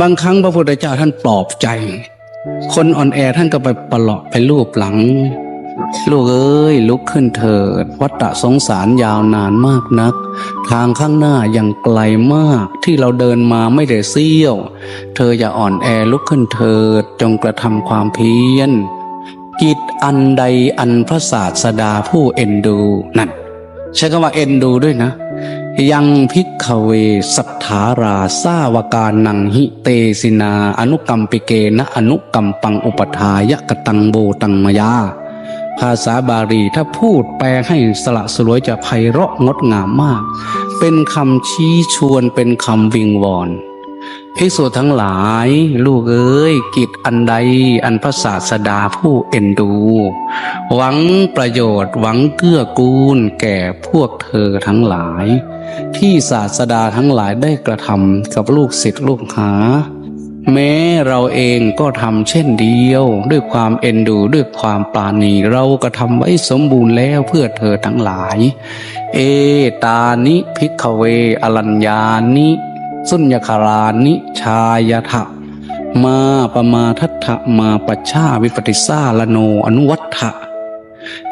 บางครั้งพระพุทธเจ้าท่านปลอบใจ คนอ่อนแอท่านก็ไปปลอบไปลูบหลัง ลูกเอ้ยลุกขึ้นเถิด วัฏสงสารยาวนานมากนัก ทางข้างหน้ายังไกลมากที่เราเดินมาไม่ได้เสี้ยว เธออย่าอ่อนแอลุกขึ้นเถิด จงกระทำความเพียรกิจอันใดอันพระศาสดาผู้เอ็นดูนั่นใช้คำว่าเอ็นดูด้วยนะ ยังพิกขเวสัทธาราสาวการนังหิเตสินา อนุกรรมปิเกนะอนุกรรมปังอุปทายกตังโบตังมยา ภาษาบาลีถ้าพูดแปลให้สละสลวยจะไพเราะงดงามมาก เป็นคำชี้ชวนเป็นคำวิงวอน ภิกษุทั้งหลาย ลูกเอ้ย กิจอันใดอันพระศาสดาผู้เอ็นดู หวังประโยชน์หวังเกื้อกูลแก่พวกเธอทั้งหลาย ที่ศาสดาทั้งหลายได้กระทำกับลูกศิษย์ลูกหา แม้เราเองก็ทำเช่นเดียว ด้วยความเอ็นดูด้วยความปราณีเราก็ทำไว้สมบูรณ์แล้วเพื่อเธอทั้งหลาย เอตานิพิกขเวอรัญญานิ สุญญคารานิชายทะมาปมาทัตถะมาปัชชาวิปติสาลโนอนุวัตถะ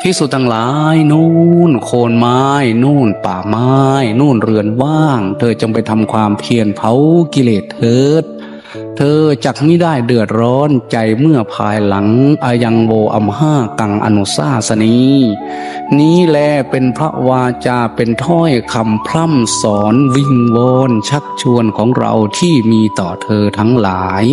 พิสุทั้งหลายนู่นโคนไม้นู่นป่าไม้นู่นเรือนว่าง เธอจงไปทำความเพียรเผากิเลสเถิด เธอจักไม่ได้เดือดร้อนใจเมื่อภายหลังอายังโวอัมห้ากังอนุสาสนีนี้แลเป็นพระวาจาเป็นถ้อยคำพร่ำสอนวิงวอนชักชวนของเราที่มีต่อเธอทั้งหลาย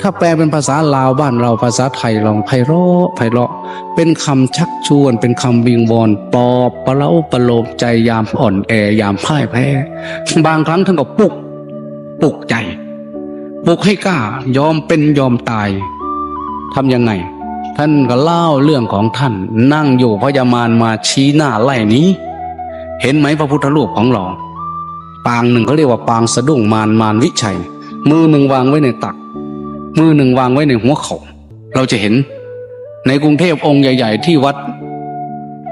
ถ้าแปลเป็นภาษาลาวบ้านเราภาษาไทยลองไพเราะไพเราะ เป็นคำชักชวน เป็นคำวิงวอนปอบประเล้าประโลมใจยามอ่อนแอยามพ่ายแพ้ บางครั้งท่านก็ปลุกปลุกใจ ลุกให้กล้ายอมเป็นยอมตายทำยังไง ท่านก็เล่าเรื่องของท่าน นั่งอยู่พญามารมาชี้หน้าไล่นี้ เห็นไหมพระพุทธรูปของเรา ปางหนึ่งเขาเรียกว่าปางสะดุ้งมารมารวิชัย มือหนึ่งวางไว้ในตัก มือหนึ่งวางไว้ในหัวเขาเราจะเห็น ในกรุงเทพองค์ใหญ่ ๆ ที่วัด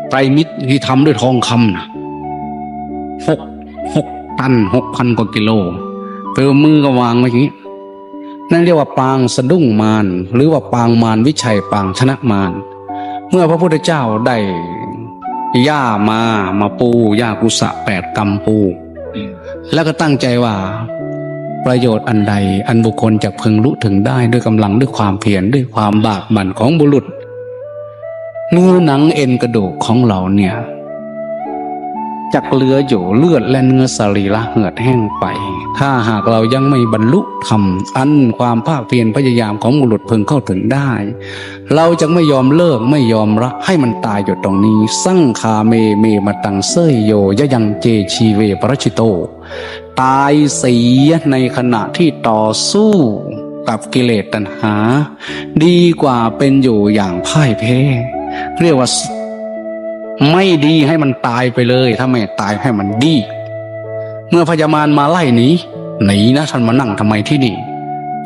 ไตรมิตรที่ทำด้วยทองคำนะหกหกตันหกพันกว่ากิโลเปลมือก็วางไว้อย่างนี้ นั่นเรียกว่าปางสะดุ้งมารหรือว่าปางมารวิชัยปางชนะมารเมื่อพระพุทธเจ้าได้ย่ามามาปูย่ากุสะแปดกำปู แล้วก็ตั้งใจว่าประโยชน์อันใดอันบุคคลจะพึงรู้ถึงได้ด้วยกำลังด้วยความเพียรด้วยความบากบั่นของบุรุษเนื้อหนังเอ็นกระดูกของเราเนี่ยจักเหลืออยู่เลือดและเนื้อสรีระเหือดแห้งไป ถ้าหากเรายังไม่บรรลุธรรมอันความภาคเพียรพยายามของบุรุษพึงเข้าถึงได้ เราจะไม่ยอมเลิกไม่ยอมรักให้มันตายอยู่ตรงนี้ สั่งคาเมเมมาตังเซยโยยยังเจชีเวปรชิโต ตายเสียในขณะที่ต่อสู้กับกิเลสตัณหา ดีกว่าเป็นอยู่อย่างพ่ายแพ้เรียกว่าไม่ดีให้มันตายไปเลย ถ้าไม่ตายให้มันดี เมื่อพญามารมาไล่หนีหนีนะท่านมานั่งทำไมที่นี่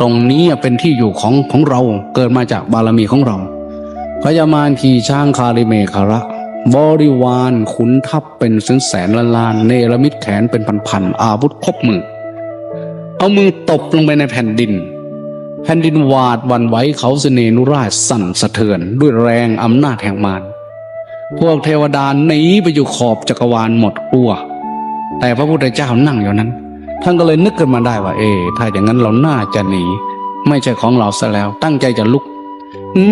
ตรงนี้เป็นที่อยู่ของของเราเกิดมาจากบารมีของเรา พญามารขี่ช้างคาริเมคาระ บริวารขุนทัพเป็นแสนแสนละลานเนรมิตแขนเป็นพันๆอาวุธครบมือ เอามือตบลงไปในแผ่นดิน แผ่นดินวาดวันไหวเขาเสนนุราชสั่นสะเทือนด้วยแรงอำนาจแห่งมารพวกเทวดาหนีไปอยู่ขอบจักรวาลหมดกลัว แต่พระพุทธเจ้านั่งอยู่นั้น ท่านก็เลยนึกขึ้นมาได้ว่าเออถ้าอย่างนั้นเราน่าจะหนี ไม่ใช่ของเราซะแล้ว ตั้งใจจะลุก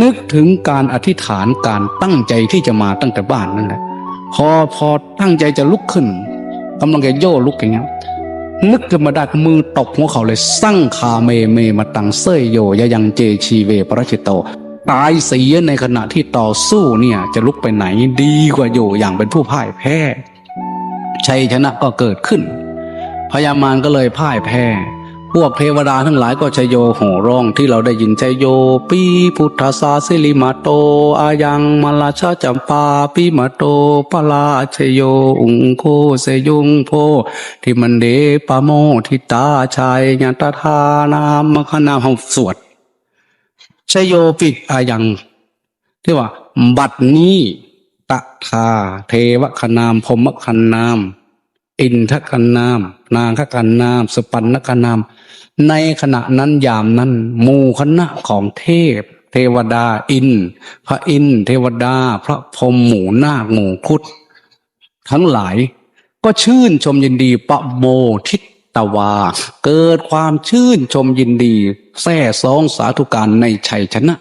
นึกถึงการอธิษฐานการตั้งใจที่จะมาตั้งแต่บ้านนั่นแหละพอพอตั้งใจจะลุกขึ้นกำลังจะโย่ลุกอย่างเงี้ยนึกขึ้นมาได้มือตบหัวเขาเลยสั่งคาเมเมมาตังเซยโยยยังเจชีเวปรชิตโตตายเสียในขณะที่ต่อสู้เนี่ยจะลุกไปไหนดีกว่าอยู่อย่างเป็นผู้พ่ายแพ้ ชัยชนะก็เกิดขึ้น พญามารก็เลยพ่ายแพ้ พวกเทวดาทั้งหลายก็ชโยโห่ร้องที่เราได้ยินชโยปีพุทธาสาสิลิมาโต อายังมาลาชาจัมปาปีมาโตปลาชโย อุงโคเสยุงโพที่มันเดปโมทิตาชัยญาตทานามมคณามหองสวดชโยปิอายังที่ว่า บัดนี้ตะทาเทวคนามพมคนาม อินทกันนาม นางขกันนามสปันนกันนาม ในขณะนั้นยามนั้นมูคณะของเทพ เทวดาอิน พระอิน เทวดา พระพรหมหมู่นาคหมู่คุดทั้งหลายก็ชื่นชมยินดีปะโมทิตตวา เกิดความชื่นชมยินดีแซ่ซองสาธุการในชัยชนะ